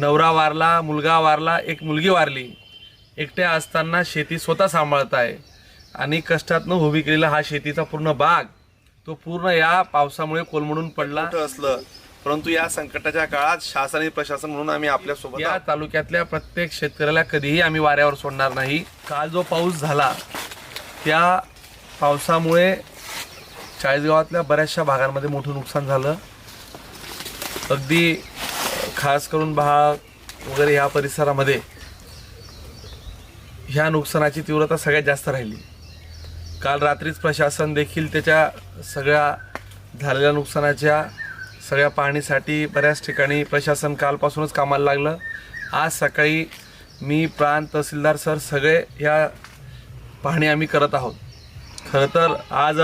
नवरा वारला मुलगा वारला एक मुलगी वारली. एकट्या असताना शेती स्वतः सांभाळताय. आणि कष्टातनं उभी केलेला हा शेतीचा पूर्ण बाग तो पूर्ण या पावसामुळे कोलमडून पडला. असलं? परंतु या संकटाच्या काळात शासन आणि प्रशासन म्हणून आम्ही आपल्यासोबत या तालुक्यातल्या प्रत्येक शेतकऱ्याला कधीही आम्ही वाऱ्यावर सोडणार नाही. काल जो पाऊस झाला त्या पावसामुळे चाळीसगावातल्या बऱ्याचशा भागांमध्ये मोठं नुकसान झालं. अगदी खास करून भाग वगैरे ह्या परिसरामध्ये ह्या नुकसानाची तीव्रता सगळ्यात जास्त राहिली. काल रात्रीच प्रशासन देखील त्याच्या सगळ्या झालेल्या नुकसानाच्या सगळ्या पाहणीसाठी बऱ्याच ठिकाणी प्रशासन कालपासूनच कामाला लागलं. आज सकाळी मी प्रांत तहसीलदार सर सगळे ह्या पाहणी आम्ही करत आहोत. खरं तर आज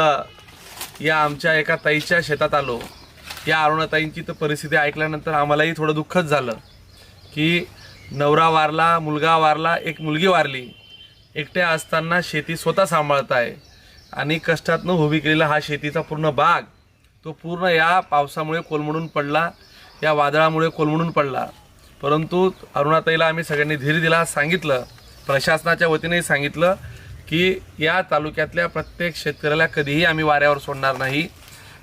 या आमच्या एका ताईच्या शेतात आलो. या अरुणाताईंची तर परिस्थिती ऐकल्यानंतर आम्हालाही थोडं दुःखच झालं की नवरा वारला मुलगा वारला एक मुलगी वारली. एकट्या असताना शेती स्वतः सांभाळत आहे आणि कष्टातनं उभी केलेला हा शेतीचा पूर्ण बाग तो पूर्ण या पावसामुळे कोलमडून पडला या वादळामुळे कोलमडून पडला. परंतु अरुणाताईला आम्ही सगळ्यांनी धीर दिला सांगितलं प्रशासनाच्या वतीनेही सांगितलं की या तालुक्यातल्या प्रत्येक शेतकऱ्याला कधीही आम्ही वाऱ्यावर सोडणार नाही.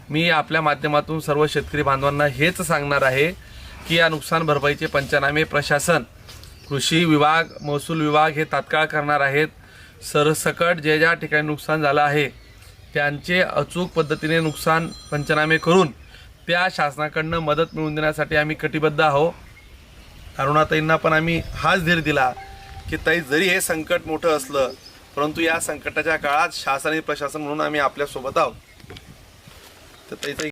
मी आपल्या माध्यमातून सर्व शेतकरी बांधवांना हेच सांगणार आहे की या नुकसान भरपाईचे पंचनामे प्रशासन कृषी विभाग महसूल विभाग हे तात्काळ करणार आहेत. सरसकट जे ज्या ठिकाणी नुकसान झालं आहे त्यांचे अचूक पद्धतीने नुकसान पंचनामे करून त्या शासनाकडनं मदत मिळवून देण्यासाठी आम्ही कटिबद्ध आहो अरुणाताईंना पण आम्ही हाच धीर दिला की ताई जरी हे संकट मोठं असलं परंतु या संकटाच्या काळात शासन आणि प्रशासन म्हणून आम्ही आपल्यासोबत आहोत. तर ताईचा